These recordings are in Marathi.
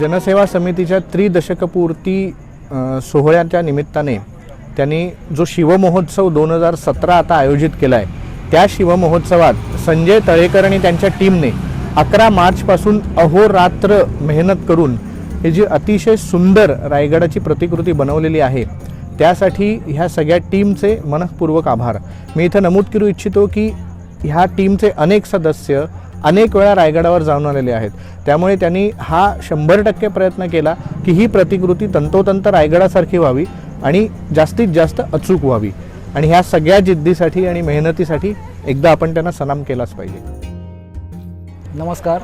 जनसेवा समितीच्या त्रिदशकपूर्ती सोहळ्याच्या निमित्ताने त्यांनी जो शिवमहोत्सव दोन हजार सतरा आता आयोजित केला आहे त्या शिवमहोत्सवात संजय तळेकर आणि त्यांच्या टीमने अकरा मार्चपासून अहोरात्र मेहनत करून ही जी अतिशय सुंदर रायगडाची प्रतिकृती बनवलेली आहे त्यासाठी ह्या सगळ्या टीमचे मनःपूर्वक आभार. मी इथं नमूद करू इच्छितो की ह्या टीमचे अनेक सदस्य अनेक वेळा रायगडावर जाऊन आलेले आहेत. त्यामुळे त्यांनी हा शंभर टक्के प्रयत्न केला की ही प्रतिकृती तंतोतंत रायगडासारखी व्हावी आणि जास्तीत जास्त अचूक व्हावी. आणि ह्या सगळ्या जिद्दीसाठी आणि मेहनतीसाठी एकदा आपण त्यांना सलाम केलाच पाहिजे. नमस्कार.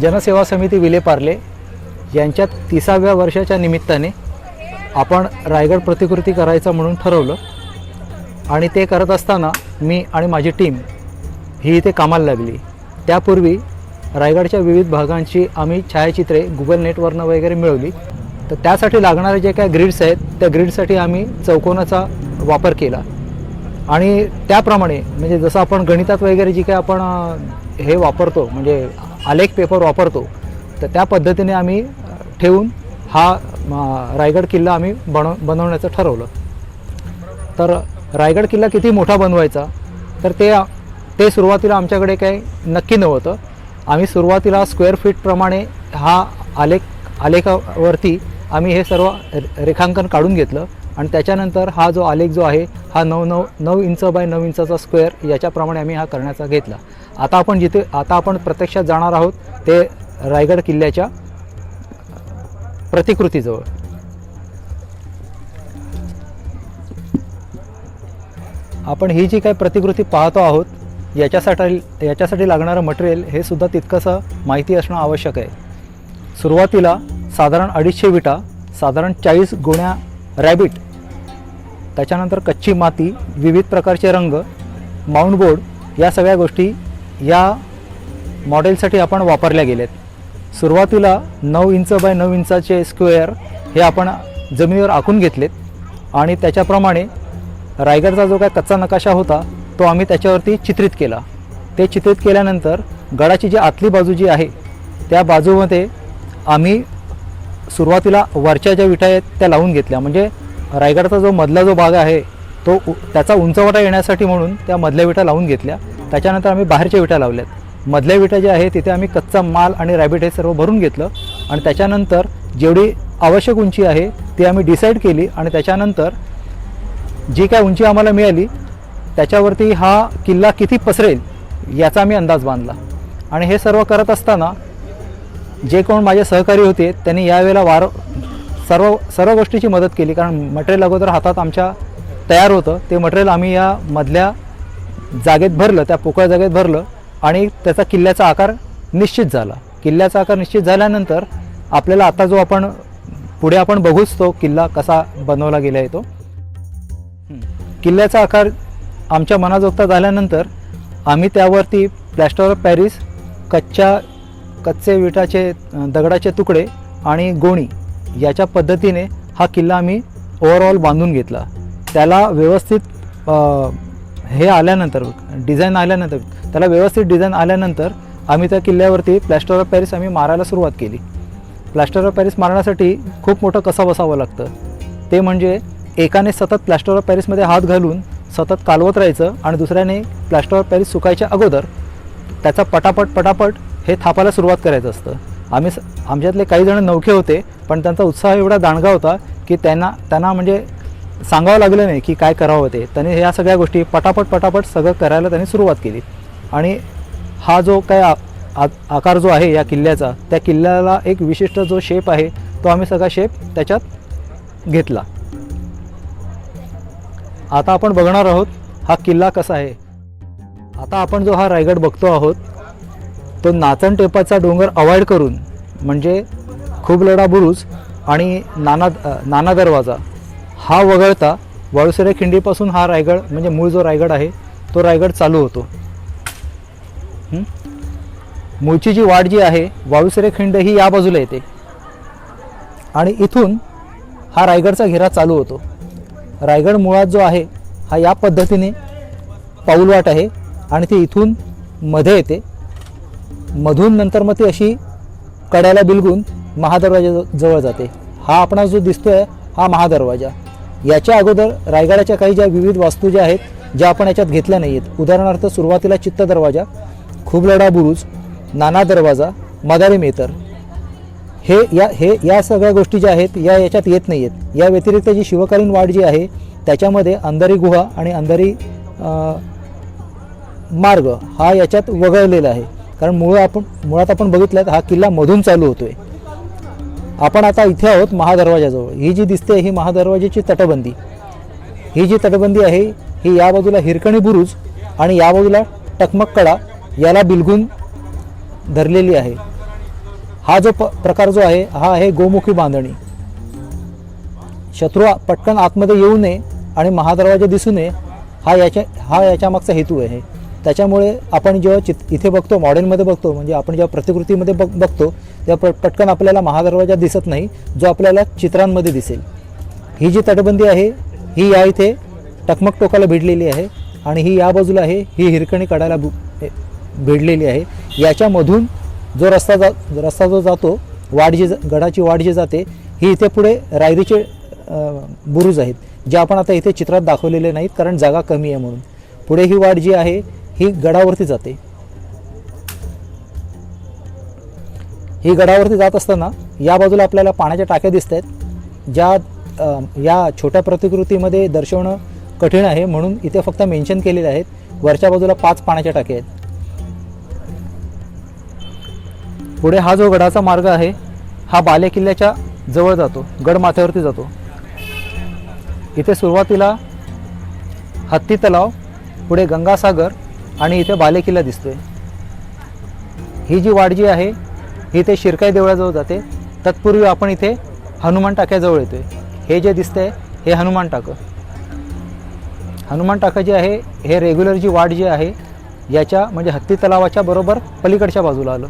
जनसेवा समिती विलेपार्ले यांच्या तिसाव्या वर्षाच्या निमित्ताने आपण रायगड प्रतिकृती करायचं म्हणून ठरवलं. आणि ते करत असताना मी आणि माझी टीम ही इथे कामाला लागली. त्यापूर्वी रायगडच्या विविध भागांची आम्ही छायाचित्रे गुगल नेटवरनं वगैरे मिळवली. तर त्यासाठी लागणारे जे काय ग्रीड्स आहेत त्या ग्रीडसाठी आम्ही चौकोनाचा वापर केला. आणि त्याप्रमाणे म्हणजे जसं आपण गणितात वगैरे जी काय आपण हे वापरतो म्हणजे आलेख पेपर वापरतो तर त्या पद्धतीने आम्ही ठेवून हा रायगड किल्ला आम्ही बनव बनवण्याचं ठरवलं. तर रायगड किल्ला किती मोठा बनवायचा तर ते ते सुरुवातीला आमच्याकडे काही नक्की नव्हतं. आम्ही सुरुवातीला स्क्वेअर फीटप्रमाणे हा आलेख आलेखावरती आम्ही हे सर्व रेखांकन काढून घेतलं आणि त्याच्यानंतर हा जो आलेख जो आहे हा नऊ नऊ नऊ इंच बाय नऊ इंचाचा स्क्वेअर याच्याप्रमाणे आम्ही हा करण्याचा घेतला. आता आपण जिथे आता आपण प्रत्यक्षात जाणार आहोत ते रायगड किल्ल्याच्या प्रतिकृतीजवळ. आपण ही जी काही प्रतिकृती पाहतो आहोत याच्यासाठी याच्यासाठी लागणारं मटेरियल हे सुद्धा तितकंसं माहिती असणं आवश्यक आहे. सुरुवातीला साधारण अडीचशे विटा साधारण चाळीस गुण्या रॅबिट त्याच्यानंतर कच्ची माती विविध प्रकारचे रंग माउंट बोर्ड या सगळ्या गोष्टी या मॉडेलसाठी आपण वापरल्या गेलेत. सुरुवातीला नऊ इंच बाय नऊ इंचाचे स्क्वेअर हे आपण जमिनीवर आखून घेतलेत. आणि त्याच्याप्रमाणे रायगडचा जो काय कच्चा नकाशा होता तो आम्ही त्याच्यावरती चित्रित केला. ते चित्रित केल्यानंतर गडाची जी आतली बाजू जी आहे त्या बाजूमध्ये आम्ही सुरुवातीला वरच्या ज्या विटा आहेत त्या लावून घेतल्या. म्हणजे रायगडचा जो मधला जो भाग आहे तो उ- त्याचा उंचवटा येण्यासाठी म्हणून त्या मधल्या विटा लावून घेतल्या. त्याच्यानंतर आम्ही बाहेरच्या विटा लावल्यात. मधल्या विटा ज्या आहे तिथे आम्ही कच्चा माल आणि रॅबिट हे सर्व भरून घेतलं. आणि त्याच्यानंतर जेवढी आवश्यक उंची आहे ती आम्ही डिसाईड केली. आणि त्याच्यानंतर जी काय उंची आम्हाला मिळाली त्याच्यावरती हा किल्ला किती पसरेल याचा आम्ही अंदाज बांधला. आणि हे सर्व करत असताना जे कोण माझे सहकारी होते त्यांनी यावेळेला वार सर्व सर्व गोष्टीची मदत केली. कारण मटेरियल अगोदर हातात आमच्या तयार होतं. ते मटेरियल आम्ही या मधल्या जागेत भरलं त्या पोकळ जागेत भरलं. आणि त्याचा किल्ल्याचा आकार निश्चित झाला. किल्ल्याचा आकार निश्चित झाल्यानंतर आपल्याला आता जो आपण पुढे आपण बघूच तो किल्ला कसा बनवला गेला आहे तो. किल्ल्याचा आकार आमच्या मनाजोगता झाल्यानंतर आम्ही त्यावरती प्लॅस्टर ऑफ पॅरिस कच्च्या कच्चे विटाचे दगडाचे तुकडे आणि गोणी याच्या पद्धतीने हा किल्ला आम्ही ओव्हरऑल बांधून घेतला. त्याला व्यवस्थित हे आल्यानंतर डिझाईन आल्यानंतर त्याला व्यवस्थित डिझाईन आल्यानंतर आम्ही त्या किल्ल्यावरती प्लॅस्टर ऑफ पॅरिस आम्ही मारायला सुरुवात केली. प्लॅस्टर ऑफ पॅरिस मारण्यासाठी खूप मोठं कसं बसावं लागतं? ते म्हणजे एकाने सतत प्लॅस्टर ऑफ पॅरिसमध्ये हात घालून सतत कालवत राहायचं आणि दुसऱ्याने प्लॅस्टर ऑफ पॅरिस सुकायच्या अगोदर त्याचा पटापट पटापट हे थापायला सुरुवात करायचं असतं. आम्ही स- आमच्यातले काही जण नौखे होते पण त्यांचा उत्साह एवढा दांडगा होता की त्यांना त्यांना म्हणजे सांगावं लागलं नाही की काय करावं ते. त्यांनी ह्या सगळ्या गोष्टी पटापट पटापट सगळं करायला त्यांनी सुरुवात केली. आणि हा जो काय आ- आकार जो आहे या किल्ल्याचा त्या किल्ल्याला एक विशिष्ट जो शेप आहे तो आम्ही सगळा शेप त्याच्यात घेतला. आता आपण बघणार आहोत हा किल्ला कसा आहे. आता आपण जो हा रायगड बघतो आहोत तो नाचण टेपाचा डोंगर अवॉइड करून म्हणजे खूबलडा बुरुज आणि नाना नाना दरवाजा हा वगळता वाळुसरे खिंडीपासून हा रायगड म्हणजे मूळ जो रायगड आहे तो रायगड चालू होतो. मूळची जी वाट जी आहे वाळुसरे खिंड ही या बाजूला येते. आणि इथून हा रायगडचा घेरा चालू होतो. रायगड मुळात जो आहे हा या पद्धतीने पाऊलवाट आहे आणि ती इथून मध्ये येते. मधून नंतर मग ती अशी कड्याला बिलगून महादरवाजा जवळ जाते. हा आपणास जो दिसतोय हा महादरवाजा. याच्या अगोदर रायगडाच्या काही ज्या विविध वास्तू ज्या आहेत ज्या आपण याच्यात घेतल्या नाही आहेत उदाहरणार्थ सुरुवातीला चित्त दरवाजा खूबलडा बुरुज नाना दरवाजा मदारी मेतर हे या हे या सगळ्या गोष्टी ज्या आहेत या याच्यात येत नाही आहेत या व्यतिरिक्त जी शिवकालीन वाट जी आहे त्याच्यामध्ये अंधारी गुहा आणि अंधारी मार्ग हा याच्यात वगळलेला आहे. कारण मुळं आपण मुळात आपण बघितलं हा किल्ला मधून चालू होतो आहे आपण आता इथे आहोत महादरवाजाजवळ. ही जी दिसते ही महादरवाजाची तटबंदी. ही जी तटबंदी आहे ही या बाजूला हिरकणी बुरुज आणि या बाजूला टकमक कडा याला बिलगून धरलेली आहे. हा जो प प्रकार जो आहे हा आहे गोमुखी बांधणी. शत्रू पटकन आतमध्ये येऊ नये आणि महादरवाजा दिसू नये हा याच्या हा याच्यामागचा हेतू आहे. त्याच्यामुळे आपण जेव्हा चित इथे बघतो मॉडेलमध्ये बघतो म्हणजे आपण जेव्हा प्रतिकृतीमध्ये बघ बघतो तेव्हा प पटकन आपल्याला महादरवाजा दिसत नाही जो आपल्याला चित्रांमध्ये दिसेल. ही जी तटबंदी आहे ही या इथे टकमक टोकाला भिडलेली आहे आणि ही या बाजूला आहे ही हिरकणी कडाला भिडलेली आहे. याच्यामधून जो रस्ता जा रस्ता जो जातो वाट जी जा- गडाची वाट जी जाते ही इथे पुढे रायरीचे बुरुज आहेत जे आपण आता इथे चित्रात दाखवलेले नाहीत कारण जागा कमी आहे म्हणून. पुढे ही वाट जी आहे ही गडावरती जाते. ही गडावरती जात असताना या बाजूला आपल्याला पाण्याच्या टाक्या दिसत आहेत ज्या या छोट्या प्रतिकृतीमध्ये दर्शवणं कठीण आहे म्हणून इथे फक्त मेन्शन केलेले आहेत. वरच्या बाजूला पाच पाण्याच्या टाक्या आहेत. पुढे हा जो गडाचा मार्ग आहे हा बाले किल्ल्याच्या जवळ जातो गडमाथ्यावरती जातो. इथे सुरुवातीला हत्ती तलाव पुढे गंगासागर आणि इथे बाले किल्ला दिसतोय. ही जी वाट जी आहे ही ते शिरकाई देवळाजवळ जाते. तत्पूर्वी आपण इथे हनुमान टाक्याजवळ येतोय. हे जे दिसतंय हे हनुमान टाकं. हनुमान टाकं जे आहे हे रेग्युलर जी वाट जी आहे याच्या म्हणजे हत्ती तलावाच्या बरोबर पलीकडच्या बाजूला आलं.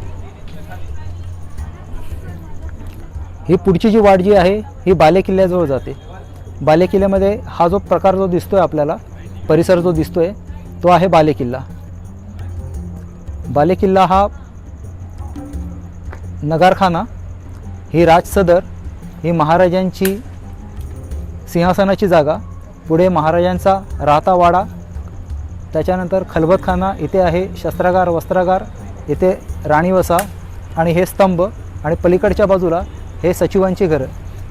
ही पुढची जी वाट जी आहे ही बाले किल्ल्याजवळ जाते. बाले किल्ल्यामध्ये हा जो प्रकार जो दिसतोय आपल्याला परिसर जो दिसतोय तो आहे बाले किल्ला बाले किल्ला हा नगारखाना ही राजसदर ही महाराजांची सिंहासनाची जागा पुढे महाराजांचा राहता वाडा त्याच्यानंतर खलबतखाना इथे आहे शस्त्रागार वस्त्रागार इथे राणीवसा आणि हे स्तंभ आणि पलीकडच्या बाजूला हे सचिवांची घरं.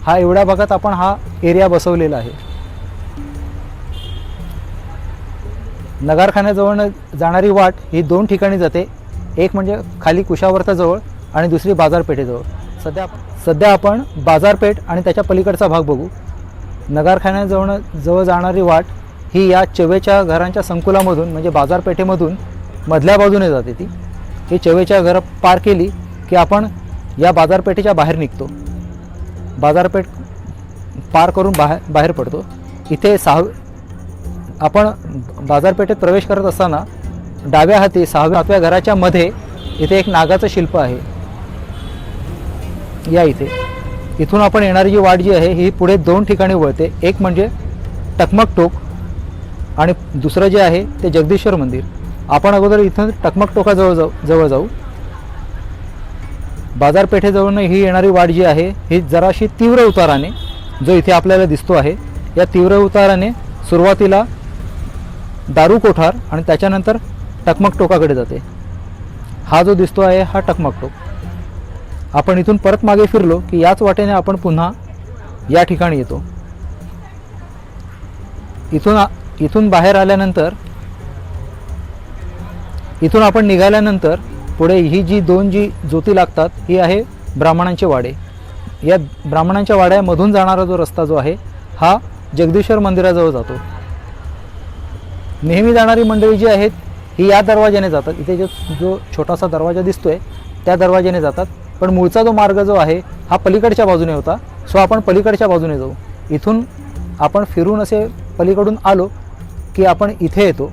हा एवढ्या भागात आपण हा एरिया बसवलेला आहे. नगारखान्याजवळ जाणारी वाट ही दोन ठिकाणी जाते. एक म्हणजे खाली कुशावर्ताजवळ आणि दुसरी बाजारपेठेजवळ सध्या सध्या आपण बाजारपेठ आणि त्याच्या पलीकडचा भाग बघू. नगारखान्याजवळ जवळ जाणारी वाट ही या चवेच्या घरांच्या संकुलामधून म्हणजे बाजारपेठेमधून मधल्या बाजूने जाते ती. ही चवेच्या घरं पार केली की आपण या बाजारपेठेच्या बाहेर निघतो. बाजारपेठ पार करून बाहेर बाहेर पडतो. इथे सहा आपण बाजारपेठेत प्रवेश करत असताना डाव्या हाती सहाव्या सातव्या घराच्या मध्ये इथे एक नागाचं शिल्प आहे. या इथे. इथून आपण येणारी जी वाट जी आहे ही पुढे दोन ठिकाणी वळते. एक म्हणजे टकमक टोक आणि दुसरं जे आहे ते जगदीश्वर मंदिर. आपण अगोदर इथून टकमक टोकाजवळ जाऊ जवळ जाऊ. बाजारपेठेजवळून ही येणारी वाट जी आहे ही जराशी तीव्र उताराने जो इथे आपल्याला दिसतो आहे या तीव्र उताराने सुरुवातीला दारू कोठार आणि त्याच्यानंतर टकमक टोकाकडे जाते. हा जो दिसतो आहे हा टकमक टोक. आपण इथून परत मागे फिरलो की याच वाटेने आपण पुन्हा या ठिकाणी येतो. इथून इथून बाहेर आल्यानंतर इथून आपण निघाल्यानंतर पुढे ही जी दोन जी ज्योती लागतात ही आहे ब्राह्मणांचे वाडे. या ब्राह्मणांच्या वाड्यामधून जाणारा जो रस्ता जो आहे हा जगदीश्वर मंदिराजवळ जातो. नेहमी जाणारी मंडळी जी आहेत ही या दरवाज्याने जातात. इथे जो जो छोटासा दरवाजा दिसतोय त्या दरवाज्याने जातात. पण मूळचा जो मार्ग जो आहे हा पलीकडच्या बाजूने होता. सो आपण पलीकडच्या बाजूने जाऊ. इथून आपण फिरून असे पलीकडून आलो की आपण इथे येतो.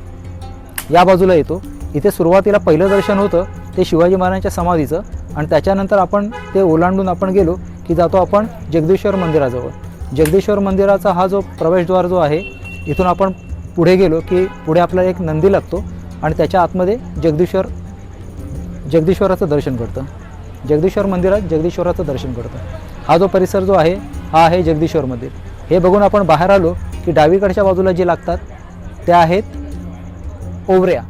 या बाजूला येतो. इथे सुरुवातीला पहिलं दर्शन होतं ते शिवाजी महाराजांच्या समाधीचं. आणि त्याच्यानंतर आपण ते ओलांडून आपण गेलो की जातो आपण जगदीश्वर मंदिराजवळ. जगदीश्वर मंदिराचा हा जो प्रवेशद्वार जो आहे इथून आपण पुढे गेलो की पुढे आपल्याला एक नंदी लागतो आणि त्याच्या आतमध्ये जगदीश्वर जगदीश्वराचं दर्शन करतं जगदीश्वर मंदिरात जगदीश्वराचं दर्शन करतो. हा जो परिसर जो आहे हा आहे जगदीश्वर मंदिर. हे बघून आपण बाहेर आलो की डावीकडच्या बाजूला जे लागतात त्या आहेत ओवऱ्या.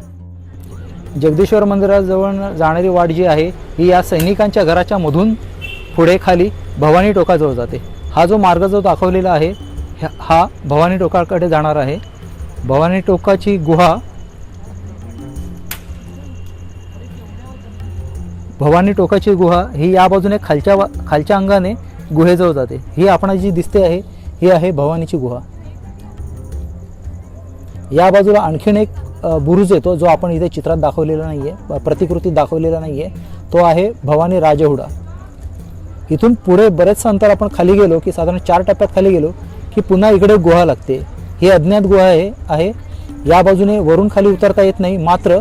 जगदीश्वर मंदिराजवळ जाणारी वाट जी आहे ही या सैनिकांच्या घराच्या मधून पुढे खाली भवानी टोकाजवळ जाते. हा जो मार्ग जो दाखवलेला आहे ह्या- हा भवानी टोकाकडे जाणार आहे. भवानी टोकाची गुहा भवानी टोकाची गुहा ही या बाजूने खालच्या खालच्या अंगाने गुहेजवळ जाते. ही आपणाला जी दिसते आहे ही आहे भवानीची गुहा. या बाजूला आणखीन एक बुरुज येतो जो आपण इथे चित्रात दाखवलेला नाही आहे प्रतिकृतीत दाखवलेला नाही आहे तो आहे भवानी राजहुडा. इथून पुढे बरेचसं अंतर आपण खाली गेलो की साधारण चार टप्प्यात खाली गेलो की पुन्हा इकडे गुहा लागते. ही अज्ञात गुहा आहे आहे. या बाजूने वरून खाली उतरता येत नाही मात्र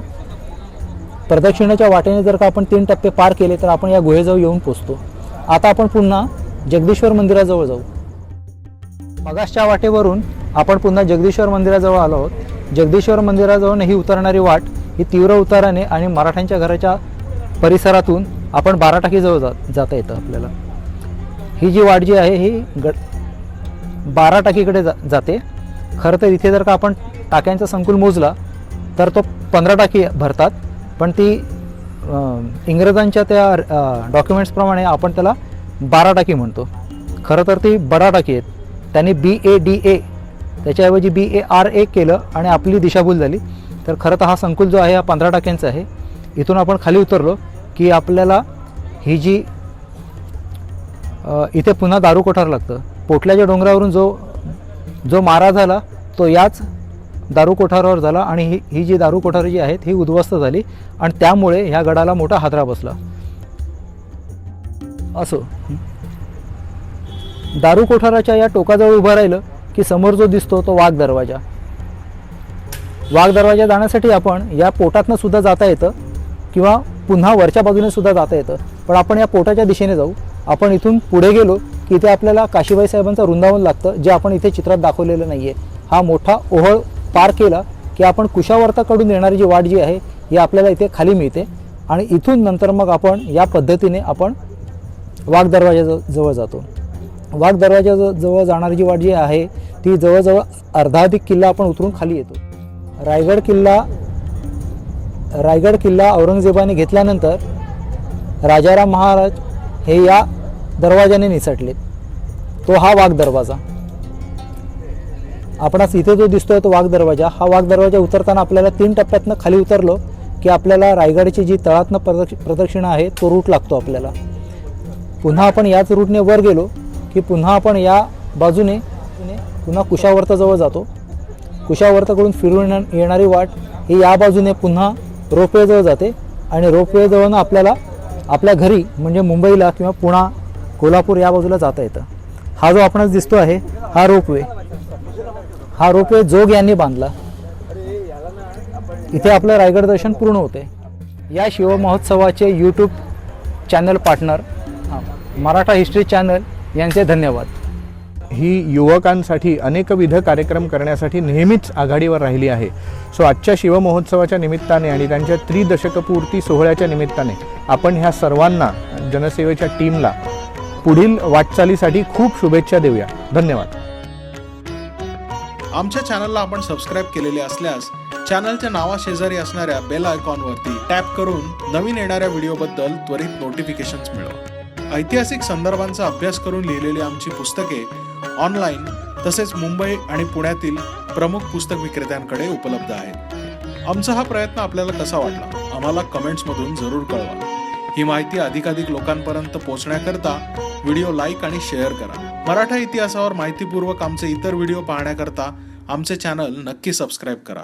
प्रदक्षिणेच्या वाटेने जर का आपण तीन टप्पे पार केले तर आपण या गुहेजवळ येऊन पोचतो. आता आपण पुन्हा जगदीश्वर मंदिराजवळ जाऊ. मगाशच्या वाटेवरून आपण पुन्हा जगदीश्वर मंदिराजवळ आलो आहोत. जगदीश्वर मंदिराजवळ ही उतरणारी वाट ही तीव्र उताराने आणि मराठ्यांच्या घराच्या परिसरातून आपण बारा टाकीजवळ जा जाता येतं आपल्याला. ही जी वाट जी आहे ही ग बारा टाकीकडे जा जाते. खरं तर इथे जर का आपण टाक्यांचा संकुल मोजला तर तो पंधरा टाकी भरतात. पण ती इंग्रजांच्या त्या डॉक्युमेंट्सप्रमाणे आपण त्याला बारा टाकी म्हणतो. खरं तर ती बडा टाकी आहेत. त्यांनी बी ए डी ए त्याच्याऐवजी बी ए आर ए केलं आणि आपली दिशाभूल झाली. तर खरं तर हा संकुल जो आहे हा पंधरा टाक्यांचा आहे. इथून आपण खाली उतरलो की आपल्याला ही जी इथे पुन्हा दारू कोठार लागतं. पोटल्याच्या डोंगरावरून जो जो मारा झाला तो याच दारू कोठारावर झाला आणि ही ही जी दारू कोठार जी आहेत ही उद्ध्वस्त झाली आणि त्यामुळे ह्या गडाला मोठा हादरा बसला. असो. दारू कोठाराच्या या टोकाजवळ उभं राहिलं की समोर जो दिसतो तो वाघ दरवाजा. वाघ दरवाजा जाण्यासाठी आपण या पोटातनं सुद्धा जाता येतं किंवा पुन्हा वरच्या बाजूने सुद्धा जाता येतं. पण आपण या पोटाच्या दिशेने जाऊ. आपण इथून पुढे गेलो की इथे आपल्याला काशीबाई साहेबांचं वृंदावन लागतं जे आपण इथे चित्रात दाखवलेलं नाही आहे हा मोठा ओहळ पार केला की आपण कुशावर्ताकडून येणारी जी वाट जी आहे ही आपल्याला इथे खाली मिळते. आणि इथून नंतर मग आपण या पद्धतीने आपण वाघ दरवाजा जवळ जातो. वाघ दरवाजा जवळ जाणारी जी वाट जी आहे ती जवळजवळ अर्धाधिक किल्ला आपण उतरून खाली येतो. रायगड किल्ला रायगड किल्ला औरंगजेबाने घेतल्यानंतर राजाराम महाराज हे या दरवाजाने निसटले. तो हा वाघ दरवाजा. आपणास इथे जो दिसतोय तो वाघ दरवाजा. हा वाघ दरवाजा उतरताना आपल्याला तीन टप्प्यातनं खाली उतरलो की आपल्याला रायगडची जी तळातनं प्रदक्ष प्रदक्षिणा आहे तो रूट लागतो आपल्याला. पुन्हा आपण याच रूटने वर गेलो की पुन्हा आपण या बाजूने पुन्हा कुशावर्ताजवळ जातो. कुशावर्ताकडून फिरून येणारी वाट ही या बाजूने पुन्हा रोपवेजवळ जाते आणि रोपवेजवळनं आपल्याला आपल्या घरी म्हणजे मुंबईला किंवा पुणा कोल्हापूर या बाजूला जाता येतं. हा जो आपणास दिसतो आहे हा रोपवे. हा रोपवे जोग यांनी बांधला. इथे आपलं रायगड दर्शन पूर्ण होते या शिवमहोत्सवाचे YouTube channel partner Maratha history channel यांचे धन्यवाद. ही युवकांसाठी अनेकविध कार्यक्रम करण्यासाठी नेहमीच आघाडीवर राहिली आहे. सो आजच्या शिवमहोत्सवाच्या निमित्ताने आणि त्यांच्या त्रिदशकपूर्ती सोहळ्याच्या निमित्ताने आपण ह्या सर्वांना जनसेवेच्या टीमला पुढील वाटचालीसाठी खूप शुभेच्छा देऊया. धन्यवाद. आमच्या चॅनलला आपण सबस्क्राईब केलेले असल्यास चॅनलच्या नावाशेजारी असणाऱ्या बेल आयकॉनवरती टॅप करून नवीन येणाऱ्या व्हिडिओबद्दल त्वरित नोटिफिकेशन्स मिळवा. ऐतिहासिक संदर्भांचा अभ्यास करून लिहिलेली आमची पुस्तके ऑनलाईन तसेच मुंबई आणि पुण्यातील प्रमुख पुस्तक विक्रेत्यांकडे उपलब्ध आहेत. आमचा हा प्रयत्न आपल्याला कसा वाटला? आम्हाला कमेंट्समधून जरूर कळवा. ही माहिती अधिकाधिक लोकांपर्यंत पोहोचण्याकरता व्हिडिओ लाईक आणि शेअर करा. मराठा इतिहासावर माहितीपूर्वक आमचे इतर व्हिडिओ पाहण्याकरता आमचे चॅनल नक्की सबस्क्राईब करा.